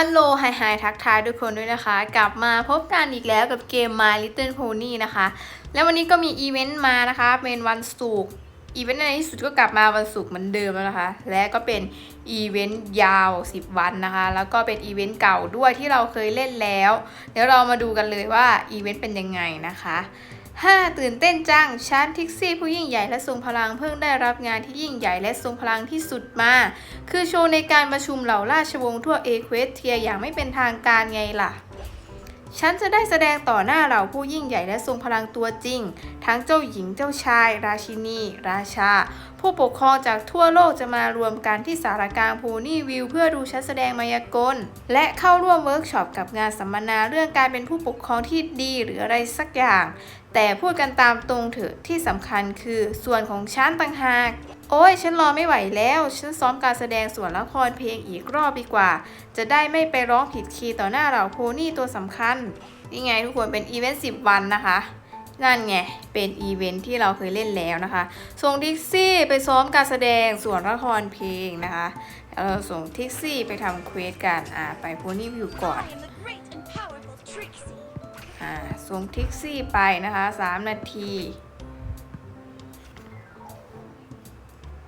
ฮัลโหลไฮไฮทักทายทุกคนด้วยนะคะ กลับมาพบกันอีกแล้วกับเกม My Little Pony นะคะ แล้ววันนี้ก็มีอีเวนต์มานะคะ เป็นวันศุกร์อีเวนต์ในที่สุดก็กลับมาวันศุกร์เหมือนเดิมแล้วนะคะ และก็เป็นอีเวนต์ยาว 10 วันนะคะ แล้วก็เป็นอีเวนต์เก่าด้วยที่เราเคยเล่นแล้ว เดี๋ยวเรามาดูกันเลยว่าอีเวนต์เป็นยังไงนะคะ 5. ตื่นเต้นจังชาร์ตทิกซี่ผู้ยิ่งใหญ่และทรงพลังเพิ่งได้รับงานที่ยิ่งใหญ่และทรงพลังที่สุดมา คือโชว์ในการประชุมเหล่าราชวงศ์ทั่วเอเควสเทียอย่างไม่เป็นทางการไงล่ะ ฉันจะได้แสดงต่อหน้าเหล่าผู้ยิ่งใหญ่และทรงพลังตัวจริง ทั้งเจ้าหญิงเจ้าชาย ราชินี ราชา ผู้ปกครองจากทั่วโลกจะมารวมกันที่สารกลางโพนี่วิวเพื่อดูฉันแสดงมายากล และเข้าร่วมเวิร์กช็อปกับงานสัมมนาเรื่องการเป็นผู้ปกครองที่ดีหรืออะไรสักอย่าง แต่พูดกันตามตรงเถอะที่สำคัญคือส่วนของฉันต่างหาก โอ้ยฉันรอไม่ไหวแล้ว ฉันซ้อมการแสดงส่วนละครเพลงอีกรอบดีกว่า จะได้ไม่ไปร้องผิดคีย์ต่อหน้าเหล่าโพนี่ตัวสำคัญ นี่ไงทุกคนเป็นอีเวนต์10วันนะคะนั่นไง เป็นอีเวนต์ที่เราเคยเล่นแล้วนะคะส่งทิกซี่ไปซ้อมการแสดงส่วนละครเพลงนะคะเออส่งทิกซี่ไปทำเควสกันอ่าไปโพนี่วิวก่อนอ่าส่งทิกซี่ไปนะคะ 3 นาที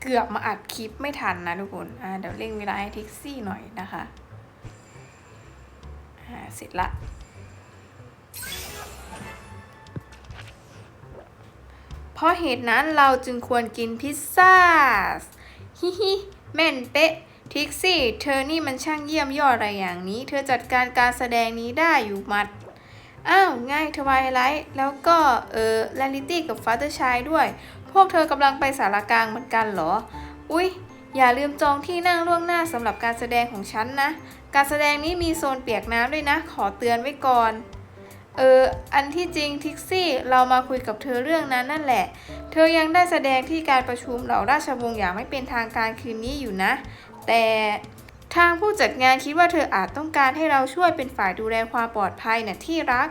เกือบมาอัดคลิปไม่ทันนะทุกคนอ่าเดี๋ยวเร่งเวลาให้ทิกซี่หน่อยนะคะอ่าเสร็จละเพราะเหตุนั้นเราจึงควรกินพิซซ่าฮิฮิแม่นเป๊ะทิกซี่ เธอนี่มันช่างเยี่ยมยอดอะไรอย่างนี้ เธอจัดการการแสดงนี้ได้อยู่มัด อ้าว ง่ายทวายไลท์แล้วก็ เออแลลิตี้กับฟาเตอร์ชายด้วย พวกเธอกำลังไปสารกลางเหมือนกันเหรอ อุ๊ย อย่าลืมจองที่นั่งล่วงหน้าสำหรับการแสดงของฉันนะ การแสดงนี้มีโซนเปียกน้ำด้วยนะ ขอเตือนไว้ก่อน เออ อันที่จริงทิกซี่ เรามาคุยกับเธอเรื่องนั้นนั่นแหละ เธอยังได้แสดงที่การประชุมเหล่าราชวงศ์อย่างไม่เป็นทางการคืนนี้อยู่นะ แต่ทางผู้จัดงานคิดว่าเธออาจต้องการให้เราช่วยเป็นฝ่ายดูแลความปลอดภัยนะที่รัก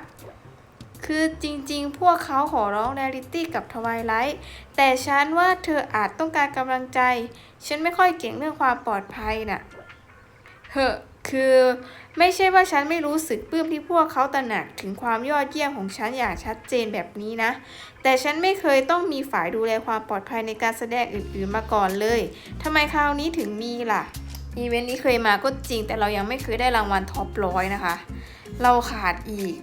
คือจริงๆ พวกเขาขอร้องแรลิตี้กับทวายไลท์ แต่ฉันว่าเธออาจต้องการกำลังใจ ฉันไม่ค่อยเก่งเรื่องความปลอดภัยน่ะเฮ้อคือไม่ใช่ว่าฉันไม่รู้สึกปลื้มที่พวกเขาตระหนักถึงความยอดเยี่ยมของฉันอย่างชัดเจนแบบนี้นะ แต่ฉันไม่เคยต้องมีฝ่ายดูแลความปลอดภัยในการแสดงอื่นๆมาก่อนเลยทำไมคราวนี้ถึงมีล่ะ อีเวนต์นี้เคยมาก็จริง แต่เรายังไม่เคยได้รางวัลท็อปร้อยนะคะ เราขาดอีก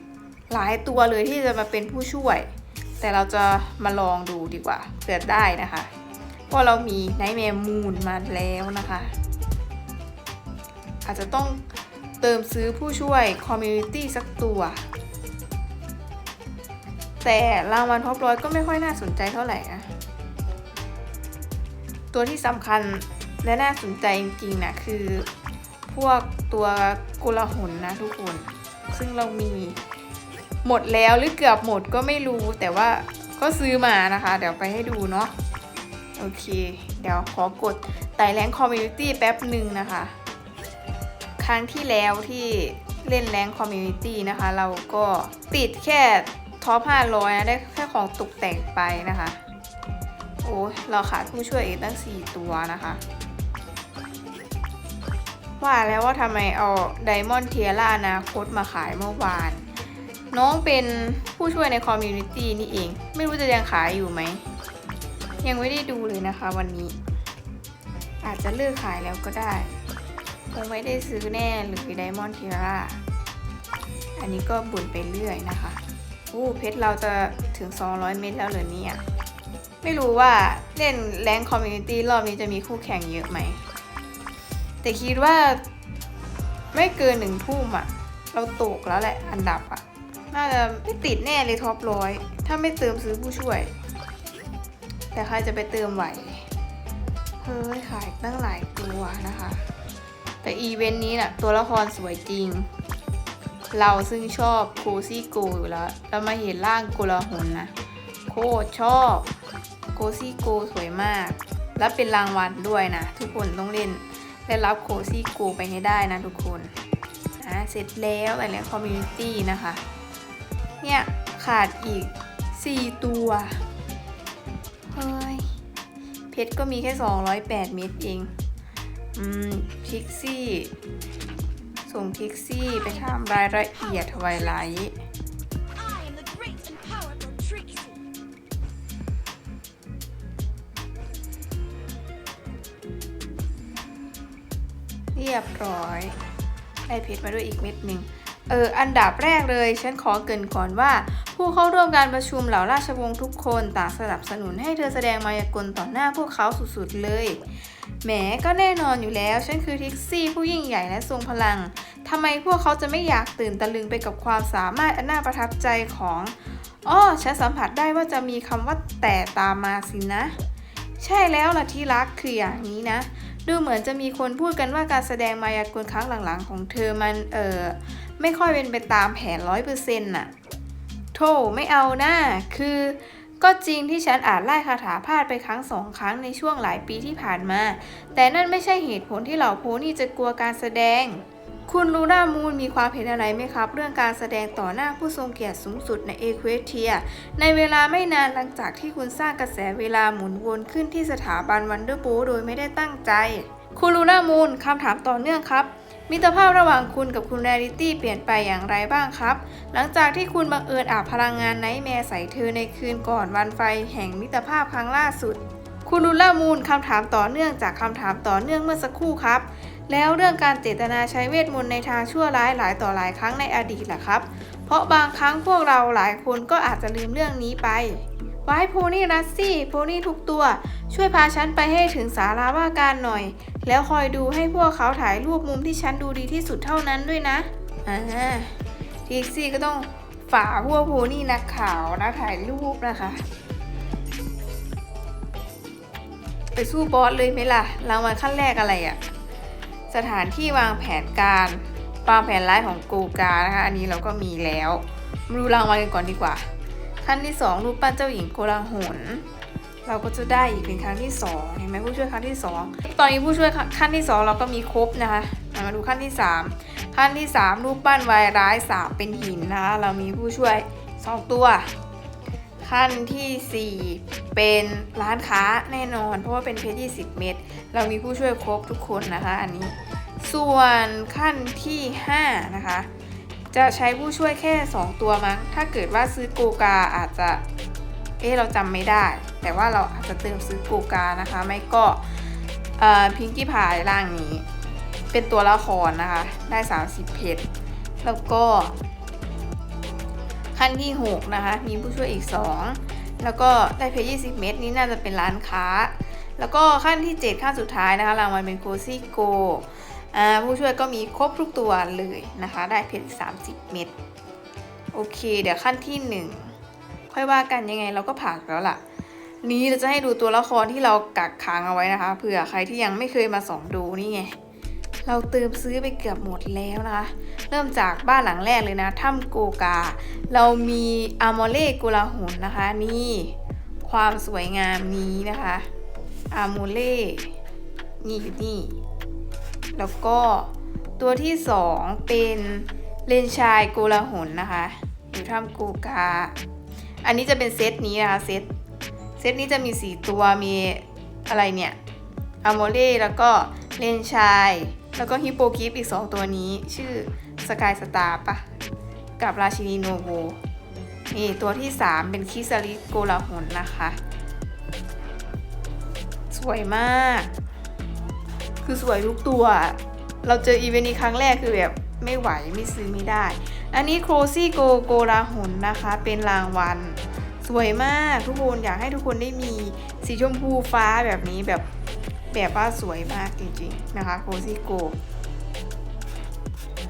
หลายตัวเลยที่จะมาเป็นผู้ช่วย แต่เราจะมาลองดูดีกว่าเผื่อได้นะคะเพราะเรามีไนท์แมร์มูนมาแล้วนะคะ อาจจะต้องเติมซื้อผู้ช่วยคอมมูนิตี้สักตัว แต่รางวัลท็อปร้อยก็ไม่ค่อยน่าสนใจเท่าไหร่นะตัวที่สำคัญและน่าสนใจจริงๆนะคือพวกตัวกุลหนนะทุกคน ซึ่งเรามี หมดแล้วหรือเกือบหมดก็ไม่รู้ แต่ว่าก็ซื้อมานะคะ เดี๋ยวไปให้ดูเนาะโอเค เดี๋ยวขอกดไต่แรงคอมมูนิตี้แป๊บหนึ่งนะคะ ครั้งที่แล้วที่เล่นแรงคอมมูนิตี้นะคะ เราก็ติดแค่ท็อป500นะได้แค่ของตกแต่งไปนะคะ โอ้เราขาดผู้ช่วยอีกตั้ง 4 ตัวนะคะ ว่าแล้วว่าทำไมเอาไดมอนด์เทียร่าอนาคตมาขายเมื่อวาน น้องเป็นผู้ช่วยในคอมมูนิตี้นี่เอง ไม่รู้จะยังขายอยู่ไหม ยังไม่ได้ดูเลยนะคะวันนี้ อาจจะเลิกขายแล้วก็ได้ คงไม่ได้ซื้อแน่หรือไดมอนด์เทียร่าอันนี้ก็บุญไปเรื่อยนะคะโอ้เพชรเราจะถึง 200 เม็ดแล้วเหรอเนี่ย ไม่รู้ว่าเล่นแรงคอมมูนิตี้รอบนี้จะมีคู่แข่งเยอะไหม แต่คิดว่าไม่เกินหนึ่งทุ่มอะเราตกแล้วแหละอันดับอะ น่าจะไม่ติดแน่เลยท็อปร้อยถ้าไม่เติมซื้อผู้ช่วย แต่ใครจะไปเติมไหวเฮ้ยขายตั้งหลายตัวนะคะ แต่อีเวนต์นี้น่ะตัวละครสวยจริง เราซึ่งชอบโคซี่โกอยู่แล้ว เรามาเห็นร่างโกลาหนนะโคตรชอบโคซี่โกสวยมาก และเป็นรางวัลด้วยนะ ทุกคนต้องเล่นได้รับโคซี่โกไปให้ได้นะทุกคนอะเสร็จแล้วอะไรแล้วคอมมูนิตี้นะคะ เนี่ย ขาดอีก 4 ตัว เฮ้ย เพชรก็มีแค่ 208 เม็ดเอง อืม พิกซี่ ส่งทิกซี่ไปทำรายละเอียดทวายไลท์เรียบร้อย ได้เพชรมาด้วยอีกเม็ดหนึ่ง เอออันดับแรกเลย ฉันขอเกรินก่อนว่า ผู้เข้าร่วมการประชุมเหล่าราชวงศ์ทุกคนต่างสนับสนุนให้เธอแสดงมายากลต่อหน้าพวกเขาสุดๆเลยแหมก็แน่นอนอยู่แล้ว ฉันคือทิกซี่ผู้ยิ่งใหญ่และทรงพลังทำไมพวกเขาจะไม่อยากตื่นตะลึงไปกับความสามารถอันน่าประทับใจของอ้อฉันสัมผัสได้ว่าจะมีคำว่าแต่ตามมาสินะ ใช่แล้วล่ะที่รักคืออย่างนี้นะ ดูเหมือนจะมีคนพูดกันว่าการแสดงมายากลครั้งหลังๆ ของเธอมันเออ ไม่ค่อยเป็นไปตามแผนร้อยเปอร์เซ็นต์น่ะ โธ่ไม่เอานะคือ ก็จริงที่ฉันอาจไล่คาถาพลาดไปครั้งสองครั้งในช่วงหลายปีที่ผ่านมา แต่นั่นไม่ใช่เหตุผลที่เหล่าโพนี่จะกลัวการแสดง คุณลูรามูนมีความเห็นอะไรไหมครับ เรื่องการแสดงต่อหน้าผู้ทรงเกียรติสูงสุดในเอเควเทีย ในเวลาไม่นานหลังจากที่คุณสร้างกระแสเวลาหมุนวนขึ้นที่สถาบันวันเดอร์โบโดยไม่ได้ตั้งใจ คุณลูรามูนคำถามต่อเนื่องครับ มิตรภาพระหว่างคุณกับคุณแรริตี้เปลี่ยนไปอย่างไรบ้างครับ หลังจากที่คุณบังเอิญอาบพลังงานไนท์แมร์ใส่เธอในคืนก่อนวันไฟแห่งมิตรภาพครั้งล่าสุด คุณลูล่ามูนคำถามต่อเนื่องจากคำถามต่อเนื่องเมื่อสักครู่ครับ แล้วเรื่องการเจตนาใช้เวทมนต์ในทางชั่วร้ายหลายต่อหลายครั้งในอดีตล่ะครับ เพราะบางครั้งพวกเราหลายคนก็อาจจะลืมเรื่องนี้ไป ไว้โพนี่รัสซี่โพนี่ทุกตัว ช่วยพาฉันไปให้ถึงสาราว่าการหน่อย แล้วคอยดูให้พวกเขาถ่ายรูปมุมที่ฉันดูดีที่สุดเท่านั้นด้วยนะอ่าทิกซี่ก็ต้องฝ่าพวกโพนี่นักข่าวนะถ่ายรูปนะคะ ไปสู้บอสเลยไหมล่ะรางวัลขั้นแรกอะไรอะ่ะสถานที่วางแผนการวางแผนร้ายของกูกานะคะ อันนี้เราก็มีแล้วมาดูรางวัลกันก่อนดีกว่า ขั้นที่ 2 รูปปั้นเจ้าหญิงโกลาหลเราก็จะได้อีกเป็นครั้งที่ 2 เห็นไหมผู้ช่วยครั้งที่ 2 ตอนนี้ผู้ช่วยขั้นที่ 2 เราก็มีครบนะคะมาดูขั้นที่ 3 ขั้นที่ 3 รูปปั้นวายร้ายสาบเป็นหินนะคะเรามีผู้ช่วย 2 ตัว ขั้นทีสี่4 เป็นร้านค้าแน่นอน เพราะว่าเป็นเพชร20 เม็ดเรามีผู้ช่วยครบทุกคนนะคะ อันนี้ ส่วนขั้นที่ 5 นะคะ จะใช้ผู้ช่วยแค่ 2 ตัวมั้ง ถ้าเกิดว่าซื้อโกกาอาจจะ เอ๊ะเราจำไม่ได้ แต่ว่าเราอาจจะเติมซื้อโกกานะคะ ไม่ก็พิงกี้พายร่างนี้ เป็นตัวละครนะคะ ได้ 30 เพชร แล้วก็ ขั้นที่ 6 นะคะ มีผู้ช่วยอีก 2 แล้วก็ได้เพชร20 เม็ดนี้น่าจะเป็นร้านค้า แล้วก็ขั้นที่ 7 ขั้นสุดท้ายนะคะ รางวัลเป็นโคซี่โก ผู้ช่วยก็มีครบทุกตัวเลยนะคะ ได้เพชร30 เม็ดโอเค เดี๋ยวขั้นที่ 1 ค่อยว่ากันยังไงเราก็ผ่านแล้วล่ะ นี้เราจะให้ดูตัวละครที่เรากักค้างเอาไว้นะคะเผื่อใครที่ยังไม่เคยมาส่องดูนี่ไงเราเติมซื้อไปเกือบหมดแล้วนะคะ เริ่มจากบ้านหลังแรกเลยนะถ้ำโกกา เรามีอามอเล่กุลาหุนนะคะ นี่ความสวยงามนี้นะคะอาโมเล่นี่อยู่นี่ แล้วก็ตัวที่สองเป็นเลนชายโกลาหุนนะคะอยู่ถ้ำโกกา อันนี้จะเป็นเซตนี้นะคะเซตเซตนี้จะมี 4 ตัวมีอะไรเนี่ยอโมเล่แล้วก็เลนชาย แล้วก็ฮิปโปกิฟอีก 2 ตัวนี้ ชื่อสกายสตาร์ปะกับราชินีโนโวนี่ตัวที่ 3 เป็นคิสาริโกลาหนนะคะ สวยมาก คือสวยทุกตัว เราเจออีเวนต์นี้ครั้งแรกคือแบบไม่ไหวไม่ซื้อไม่ได้ อันนี้โครซี่โกโกลาหนนะคะ เป็นรางวัล สวยมากทุกคนอยากให้ทุกคนได้มีสีชมพูฟ้าแบบนี้แบบแบบว่าสวยมากจริงๆนะคะโคซี่โก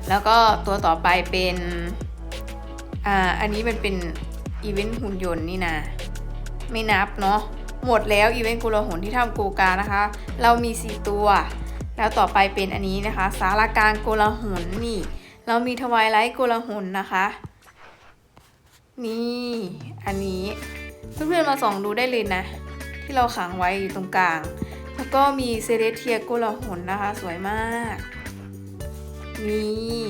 แล้วก็ตัวต่อไปเป็นอ่าอันนี้มันเป็นอีเวนต์หุ่นยนต์นี่นะไม่นับเนาะหมดแล้วอีเวนต์กุลหุนที่ทำโกกานะคะ เรามี 4 ตัว แล้วต่อไปเป็นอันนี้นะคะ สารกางโกลหนนี่ เรามีทวายไลท์โกลหนนะคะ นี่อันนี้เพื่อนๆมาส่องดูได้เลยนะ ที่เราขังไว้อยู่ตรงกลาง แล้วก็มีเซเลเทียโกลหนนะคะ สวยมากนี่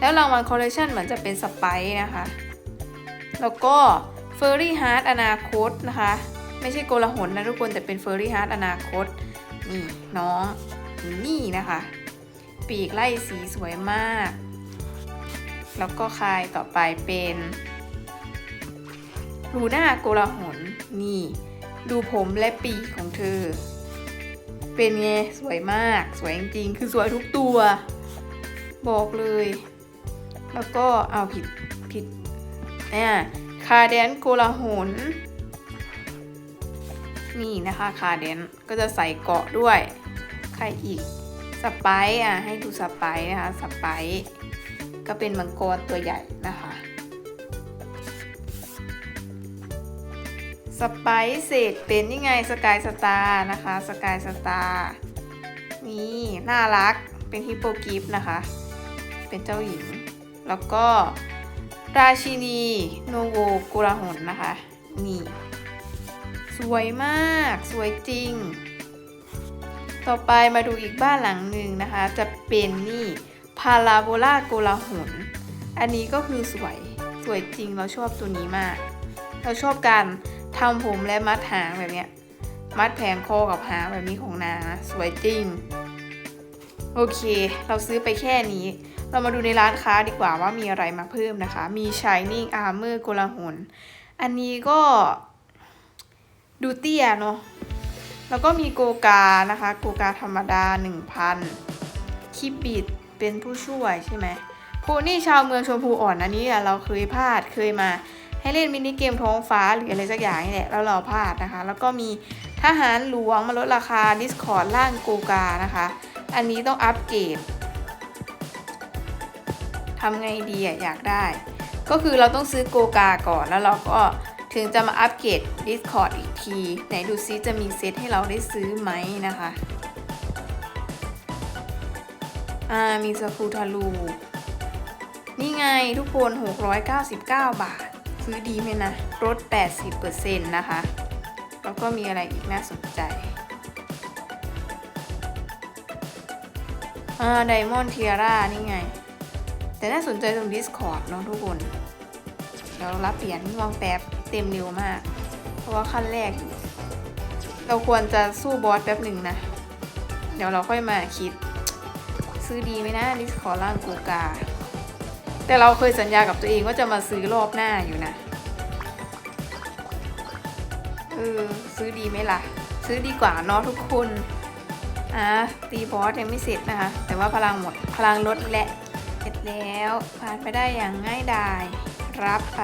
แล้วรางวัลคอลเลคชันเหมือนจะเป็นสไปซ์นะคะ แล้วก็เฟอร์รี่ฮาร์ดอนาคตนะคะ ไม่ใช่โกลาหนนะทุกคนแต่เป็นเฟอร์รี่ฮาร์ดอนาคต นี่น้องนี่นะคะ ปีกไล่สีสวยมาก แล้วก็คายต่อไปเป็นลูน่าโกลาหนนี่ ดูผมและปีกของเธอ เป็นไง สวยมาก สวยจริงๆ คือสวยทุกตัว บอกเลย แล้วก็เอาผิดผิดเนี่ยคาเดนโกลาหน นี่นะคะคาเดนก็จะใส่เกาะด้วย ใครอีกสไปซ์อะให้ดูสไปซ์นะคะสไปซ์ก็เป็นมังกรตัวใหญ่นะคะสไปซ์เศษเป็นนี่ไงสกายสตาร์นะคะสกายสตาร์นี่น่ารักเป็นฮิปโปกิฟนะคะ เป็นเจ้าหญิง แล้วก็ราชินีโนโวกุราหนนะคะ นี่ วยมาก สวยจริง ต่อไปมาดูอีกบ้านหลังหนึ่งนะคะ จะเป็นนี่พาราโบลาโกลาหนอันนี้ก็คือสวยสวยจริงเราชอบตัวนี้มาก เราชอบการทำผมและมัดหางแบบเนี้ยมัดแผงคอกับหางแบบนี้ของนางนะสวยจริง โอเค เราซื้อไปแค่นี้ เรามาดูในร้านค้าดีกว่าว่ามีอะไรมาเพิ่มนะคะ มี Shining Armor โกลาหนอันนี้ก็ ดูเตี้ยเนาะแล้วก็มีโกกานะคะ โกกาธรรมดา 1,000คิบิดเป็นผู้ช่วยใช่ไหมโพนี่ชาวเมืองชมพูอ่อนอันนี้เราเคยพลาดเคยมาให้เล่นมินิเกมท้องฟ้าหรืออะไรสักอย่างนี่แหละแล้วเราพลาดนะคะ แล้วก็มีทหารหลวงมาลดราคา Discord ล่างโกกานะคะ อันนี้ต้องอัปเกรดทำไงดีอะอยากได้ ก็คือเราต้องซื้อโกกาก่อนแล้วเราก็ถึงจะมาอัปเกรด Discord อีก ที ไหนดูซิจะมีเซตให้เราได้ซื้อไหมนะคะ อ่า มีสกูทารูนี่ไงทุกคน 699 บาท ซื้อดีไหมนะลด80%นะคะ แล้วก็มีอะไรอีกน่าสนใจอ่าไดมอนด์เทียร่านี่ไง แต่น่าสนใจตรง Discord เนาะทุกคน เดี๋ยวรับเหรียญวางแป๊บเต็มเร็วมาก ราะว่าขั้นแรก เราควรจะสู้บอสแป๊บหนึ่งนะ เดี๋ยวเราค่อยมาคิด ซื้อดีไหมนะ Discord ล่างกูกา แต่เราเคยสัญญากับตัวเองว่าจะมาซื้อรอบหน้าอยู่นะเออซื้อดีไหมล่ะ ซื้อดีกว่าเนาะทุกคนอะตีบอสยังไม่เสร็จนะคะ แต่ว่าพลังหมดพลังลดและเสร็จแล้วผ่านไปได้อย่างง่ายดาย รับไป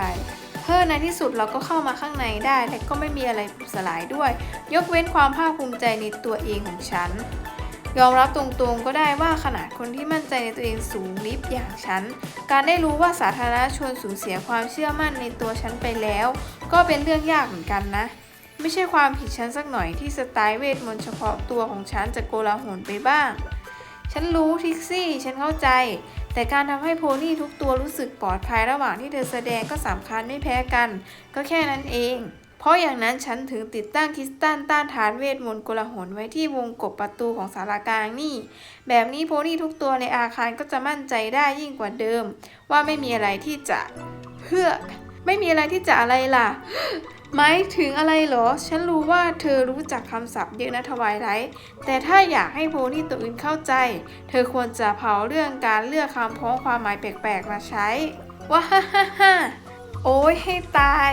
เฮ้อในที่สุดเราก็เข้ามาข้างในได้และก็ไม่มีอะไรสลายด้วย ยกเว้นความภาคภูมิใจในตัวเองของฉัน ยอมรับตรงๆก็ได้ว่าขนาดคนที่มั่นใจในตัวเองสูงลิฟอย่างฉัน การได้รู้ว่าสาธารณชนสูญเสียความเชื่อมั่นในตัวฉันไปแล้ว ก็เป็นเรื่องยากเหมือนกันนะ ไม่ใช่ความผิดฉันสักหน่อยที่สไตล์เวทมนต์เฉพาะตัวของฉันจะโกลาหลไปบ้าง ฉันรู้ทิกซี่ ฉันเข้าใจ แต่การทำให้โพนี่ทุกตัวรู้สึกปลอดภัยระหว่างที่เธอแสดงก็สำคัญไม่แพ้กัน ก็แค่นั้นเอง เพราะอย่างนั้นฉันถึงติดตั้งคริสตัลต้านทานเวทมนต์กลหลไว้ที่วงกบประตูของสารากลางนี่ แบบนี้โพนี่ทุกตัวในอาคารก็จะมั่นใจได้ยิ่งกว่าเดิม ว่าไม่มีอะไรที่จะเพื่อไม่มีอะไรที่จะอะไรล่ะ หมายถึงอะไรเหรอ ฉันรู้ว่าเธอรู้จักคำศัพท์เยอะนะทวายไลท์แต่ถ้าอยากให้โพนี่ตัวอื่นเข้าใจ เธอควรจะเผาเรื่องการเลือกคำพ้องความหมายแปลกๆมาใช้ว้าฮ่าฮ่าฮ่าโอ้ยให้ตาย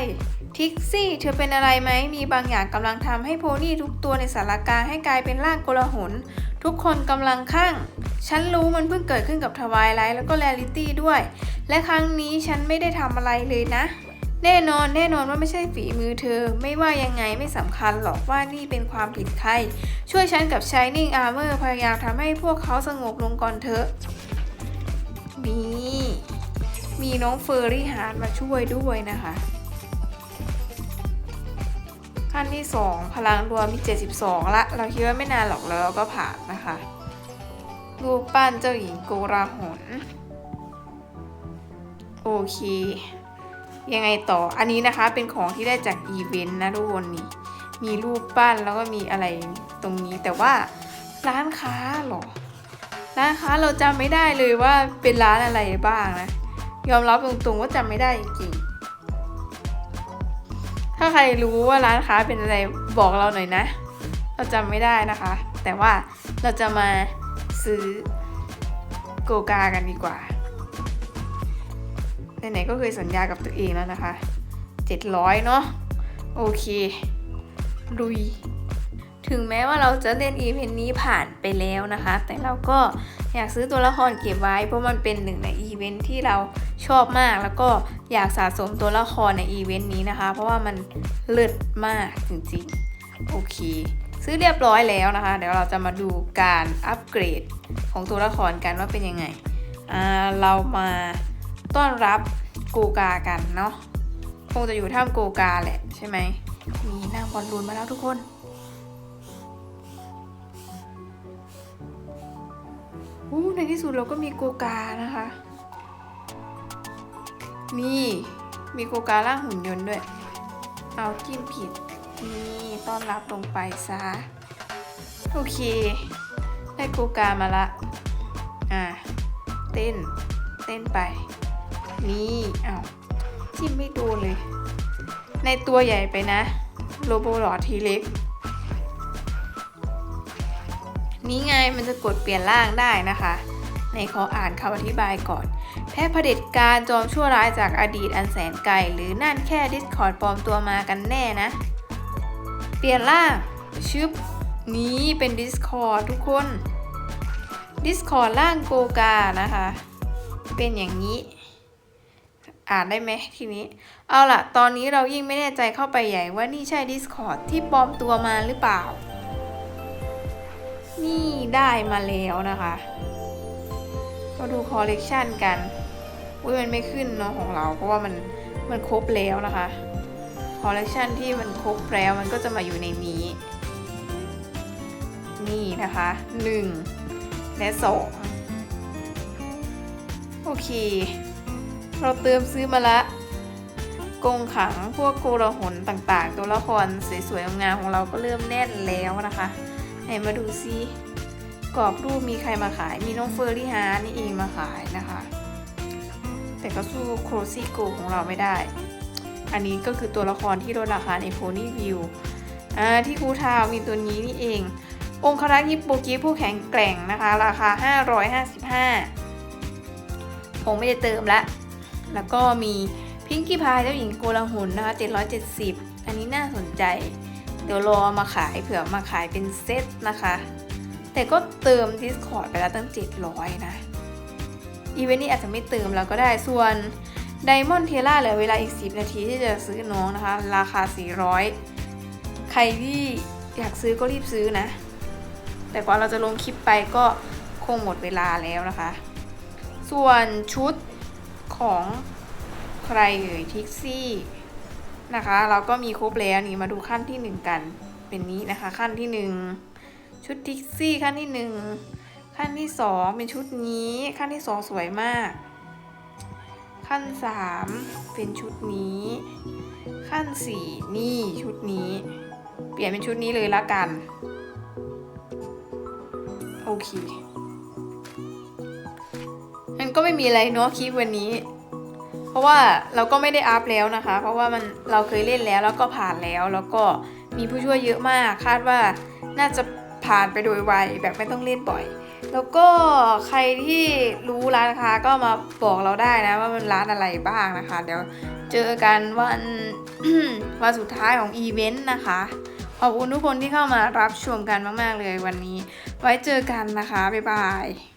ทิกซี่ เธอเป็นอะไรไหม มีบางอย่างกำลังทำให้โพนี่ทุกตัวในสารกลางให้กลายเป็นร่างโกลาหล ทุกคนกำลังข้าง ฉันรู้มันเพิ่งเกิดขึ้นกับทวายไลท์แล้วก็แรลิตี้ด้วย และครั้งนี้ฉันไม่ได้ทำอะไรเลยนะ แน่นอนแน่นอนว่าไม่ใช่ฝีมือเธอ ไม่ว่ายังไงไม่สำคัญหรอกว่านี่เป็นความผิดใคร ช่วยฉันกับ Shining Armor พยายามทำให้พวกเขาสงบลงก่อนเถอะมีมีน้องเฟอร์รี่ฮาร์ดมาช่วยด้วยนะคะ ขั้นที่ 2 พลังรวมมี 72 ละ เราคิดว่าไม่นานหรอกแล้วเราก็ผ่านนะคะ รูปปั้นเจ้าหญิงโกราหนโอเค ยังไงต่ออันนี้นะคะเป็นของที่ได้จากอีเวนต์นะทุกคนนี่มีรูปปั้นแล้วก็มีอะไรตรงนี้แต่ว่าร้านค้าหรอร้านค้าเราจำไม่ได้เลยว่าเป็นร้านอะไรบ้างนะ ยอมรับตรงๆว่าจำไม่ได้จริงๆถ้าใครรู้ว่าร้านค้าเป็นอะไรบอกเราหน่อยนะ เราจำไม่ได้นะคะ แต่ว่าเราจะมาซื้อโกกากันดีกว่า ไหนๆก็เคยสัญญากับตัวเองแล้วนะคะ 700 เนาะโอเคลุย ถึงแม้ว่าเราจะเล่นอีเวนต์นี้ผ่านไปแล้วนะคะ แต่เราก็อยากซื้อตัวละครเก็บไว้ เพราะมันเป็นหนึ่งในอีเวนต์ที่เราชอบมาก แล้วก็อยากสะสมตัวละครในอีเวนต์นี้นะคะ เพราะว่ามันเลิศมากจริงๆ โอเค ซื้อเรียบร้อยแล้วนะคะ เดี๋ยวเราจะมาดูการอัปเกรดของตัวละครกันว่าเป็นยังไง อ่า เรามา ต้อนรับโกกากันเนาะคงจะอยู่ท่ามโกกาแหละใช่ไหมมีนางบอลลูนมาแล้วทุกคนอู้ในที่สุดเราก็มีโกกานะคะ นี่มีโกกาล่างหุ่นยนต์ด้วย เอาจิ้มผิด นี่ต้อนรับลงไปซะ โอเค ได้โกกามาละ อ่า เต้น เต้นไป นี่เอาจิ้มไม่โดนเลย ในตัวใหญ่ไปนะ โลโบหลอดทีเล็ก นี่ไงมันจะกดเปลี่ยนร่างได้นะคะในขออ่านคำอธิบายก่อน แพทย์เผด็จการจอมชั่วร้ายจากอดีตอันแสนไกล หรือนั่นแค่ดิสคอร์ดปลอมตัวมากันแน่นะ เปลี่ยนร่างชึบนี้เป็น Discord ทุกคน Discord ร่างโกกานะคะ เป็นอย่างนี้ อ่านได้ไหมทีนี้ เอาล่ะ ตอนนี้เรายิ่งไม่แน่ใจเข้าไปใหญ่ว่านี่ใช่ Discord ที่ปลอมตัวมาหรือเปล่า นี่ได้มาแล้วนะคะมาดูคอลเลกชันกันอุ้ยมันไม่ขึ้นเนาะของเรา เพราะว่ามันมันครบแล้วนะคะคอลเลกชันที่มันครบแล้วมันก็จะมาอยู่ในนี้ นี่นะคะ 1 และ 2 โอเค เราเติมซื้อมาละกงขังพวกโกระหนต่างๆ ตัวละครสวยๆงามของเราก็เริ่มแน่นแล้วนะคะไหนมาดูซิกรอบรูปมีใครมาขาย มีน้องเฟอร์รี่ฮาร์นี่เองมาขายนะคะ แต่ก็สู้โครซี่โกของเราไม่ได้ อันนี้ก็คือตัวละครที่ลดราคาในโพนี่วิวอ่าที่ครูทาวมีตัวนี้นี่เอง องครักษ์ฮิปโปกิผู้แข็งแกร่งนะคะ ราคา 555 ผมไม่ได้เติมละ แล้วก็มีพิงกี้พายเจ้าหญิงโกลาหุนนะคะ 770 อันนี้น่าสนใจ เดี๋ยวรอมาขายเผื่อมาขายเป็นเซตนะคะ แต่ก็เติม Discord ไปแล้วตั้ง 700 นะ อีเวนต์นี้อาจจะไม่เติมแล้วก็ได้ ส่วน Diamond t e l a เหลือเวลาอีก 10 นาทีที่จะซื้อน้องนะคะ ราคา 400 ใครที่อยากซื้อก็รีบซื้อนะ แต่กว่าเราจะลงคลิปไปก็คงหมดเวลาแล้วนะคะ ส่วนชุด ของใครเอ่ยทิกซี่นะคะ เราก็มีครบแล้วนี่มาดูขั้นที่หนึ่งกันเป็นนี้นะคะ ขั้นที่หนึ่งชุดทิกซี่ขั้นที่หนึ่งขั้นที่สองเป็นชุดนี้ ขั้นที่สองสวยมาก ขั้นสามเป็นชุดนี้ ขั้นสี่นี่ชุดนี้ เปลี่ยนเป็นชุดนี้เลยละกัน โอเค ก็ไม่มีอะไรเนาะคลิปวันนี้ เพราะว่าเราก็ไม่ได้อัพแล้วนะคะ เพราะว่ามันเราเคยเล่นแล้วแล้วก็ผ่านแล้วแล้วก็มีผู้ช่วยเยอะมาก คาดว่าน่าจะผ่านไปโดยไวแบบไม่ต้องเล่นบ่อย แล้วก็ใครที่รู้ร้านค้าก็มาบอกเราได้นะว่ามันร้านอะไรบ้างนะคะ เดี๋ยวเจอกันวันวันสุดท้ายของอีเวนต์นะคะขอบคุณทุกคนที่เข้ามารับชมกันมาก ๆ เลยวันนี้ ไว้เจอกันนะคะ บ๊ายบาย